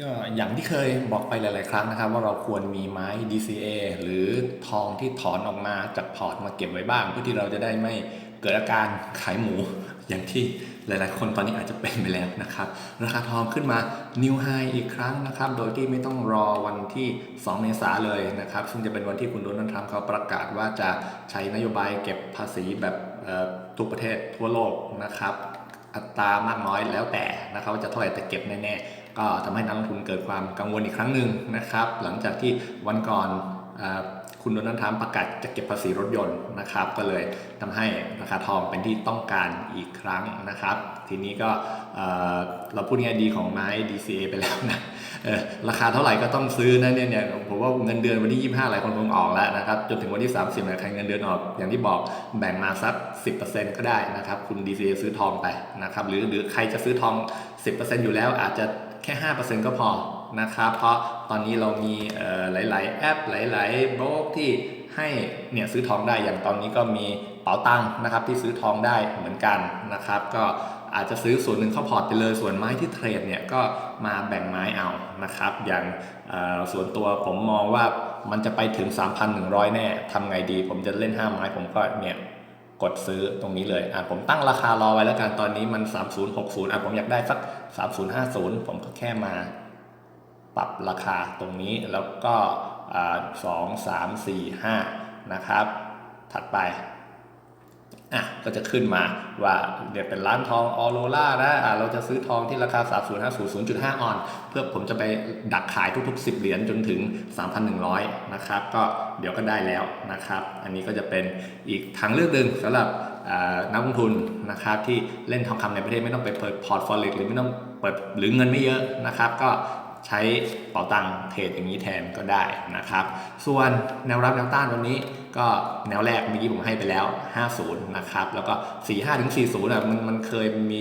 ก็อย่างที่เคยบอกไปหลาย ๆ ครั้งนะครับ ว่าเราควรมีไม้ DCA หรือทองที่ถอนออกมาจากพอร์ตมาเก็บไว้บ้าง เพื่อที่เราจะได้ไม่เกิดอาการขายหมู อย่างที่หลาย ๆ คนตอนนี้อาจจะเป็นไปแล้วนะครับ ราคาทองขึ้นมา New High อีกครั้งนะครับ โดยที่ไม่ต้องรอวันที่ 2 เมษาเลยนะครับ ซึ่งจะเป็นวันที่คุณโดนัลด์ทรัมป์เขาประกาศว่าจะใช้นโยบายเก็บภาษีแบบทุกประเทศทั่วโลกนะครับอัตรามากน้อยแล้วแต่นะครับว่าจะเท่าไหร่แต่เก็บแน่ๆ ก็ทำให้นักลงทุนเกิดความกังวลอีกครั้งหนึ่งนะครับ หลังจากที่วันก่อนอคุณโดนัลด์ทรัมป์ประกาศจะเก็บภาษีรถยนต์นะครับ ก็เลยทำให้ราคาทองเป็นที่ต้องการอีกครั้งนะครับ ทีนี้ก็เราพูดง่ายดีของไม้ DCA ไปแล้วนะราคาเท่าไหร่ก็ต้องซื้อนะเนี่ยเนี่ยผมว่าเงินเดือนวันที่ 25 หลายคนคงออกแล้วนะครับ จนถึงวันที่ 30เนี่ยใครเงินเดือนออก อย่างที่บอกแบ่งมาสัก 10%ก็ได้นะครับ คุณ DCA ซื้อทองไปนะครับ หรือหรือใครจะซื้อทอง 10%อยู่แล้วอาจจะ แค่ 5%ก็พอนะครับ เพราะตอนนี้เรามีหลาย ๆ แอปหลายๆโบรกที่ให้เนี่ยซื้อทองได้อย่างตอนนี้ก็มีเป๋าตังค์นะครับที่ซื้อทองได้เหมือนกันนะครับ ก็อาจจะซื้อส่วนหนึ่งเข้าพอร์ตไปเลยส่วนไม้ที่เทรดเนี่ยก็มาแบ่งไม้เอานะครับ อย่างส่วนตัวผมมองว่ามันจะไปถึง 3,100 แน่ทำไงดี ผมจะเล่น 5 ไม้ผมก็เนี่ย กดซื้อตรงนี้เลยอะผมตั้งราคารอไว้แล้วกันตอนนี้มัน 3060อะผมอยากได้สัก 3050 ผมก็แค่มาปรับราคาตรงนี้แล้วก็สองสามสี่ห้านะครับ ถัดไป อะก็จะขึ้นมาว่าเดี๋ยวเป็นร้านทองออโรล่านะอะเราจะซื้อทองที่ราคา 3050 0.5 ออน เพื่อผมจะไปดักขายทุกๆ 10 เหรียญจนถึง 3,100 นะครับ ก็เดี๋ยวก็ได้แล้วนะครับ อันนี้ก็จะเป็นอีกทางเลือกหนึ่งสำหรับนักลงทุนนะครับที่เล่นทองคำในประเทศไม่ต้องไปเปิดพอร์ตฟอเร็กหรือไม่ต้องเปิดหรือเงินไม่เยอะนะครับ ก็ ใช้เป๋าตังเทรดอย่างนี้แทนก็ได้นะครับ ส่วนแนวรับแนวต้านวันนี้ก็แนวแรกเมื่อกี้ผมให้ไปแล้ว 50 นะครับ แล้วก็ 45ถึง40อะมันมันเคยมี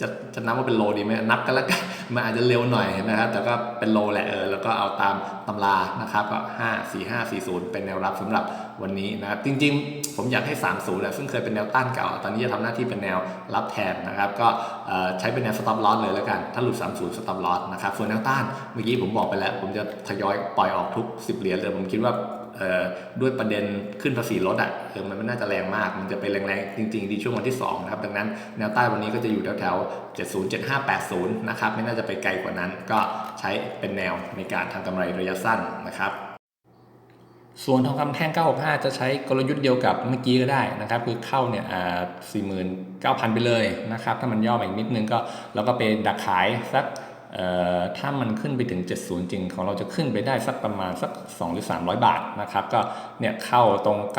จะจะนับว่าเป็นโลดีไหมนับกันแล้วกันมันอาจจะเร็วหน่อยนะครับ แต่ก็เป็นโลแหละเออแล้วก็เอาตามตำรานะครับก็5 4 5 4 0เป็นแนวรับสำหรับวันนี้นะครับจริง ๆ ผมอยากให้30นะซึ่งเคยเป็นแนวต้านเก่า ตอนนี้จะทำหน้าที่เป็นแนวรับแทนนะครับ ก็ใช้เป็นแนว stop loss เลยแล้วกัน ถ้าหลุด30 stop loss นะครับส่วนแนวต้านเมื่อกี้ผมบอกไปแล้ว ผมจะทยอยปล่อยออกทุก10เหรียญเลยผมคิดว่า ด้วยประเด็นขึ้นภาษีลดอะเออมันไม่น่าจะแรงมาก มันจะไปแรงๆ จริงๆ ดีช่วงวันที่ 2 นะครับ ดังนั้นแนวใต้วันนี้ก็จะอยู่แถวๆ 70 75 80 นะครับ ไม่น่าจะไปไกลกว่านั้น ก็ใช้เป็นแนวในการทำกำไรระยะสั้นนะครับส่วนทองคำแท่ง 965 จะใช้กลยุทธ์เดียวกับเมื่อกี้ก็ได้นะครับ คือเข้าเนี่ยอ่า49,000 ไปเลยนะครับ ถ้ามันย่อมาอีกนิดนึงก็เราก็ไปดักขายสัก ถ้ามันขึ้นไปถึง 70 จริงของเราจะขึ้นไปได้สักประมาณสัก 2 หรือ 300 บาทนะครับก็เนี่ยเข้าตรง9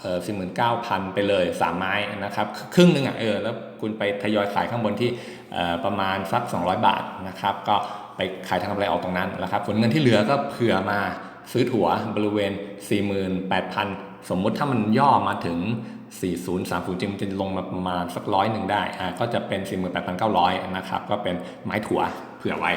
เอ่อ49,000ไปเลย 3 ไม้นะครับครึ่งหนึงอะเออแล้วคุณไปทยอยขายข้างบนที่เอ่อประมาณสัก 200 บาทนะครับก็ไปขายทางกำไรออกตรงนั้นนะครับส่วนเงินที่เหลือก็เผื่อมาซื้อถั่วบริเวณ 48,000 สมมุติถ้ามันย่อมาถึง 4030จริงมันจะลงมาประมาณสักร้อยหนึ่งได้อ่าก็จะเป็น 48,900 นะครับ ก็เป็นไม้ถั่ว เผื่อไว้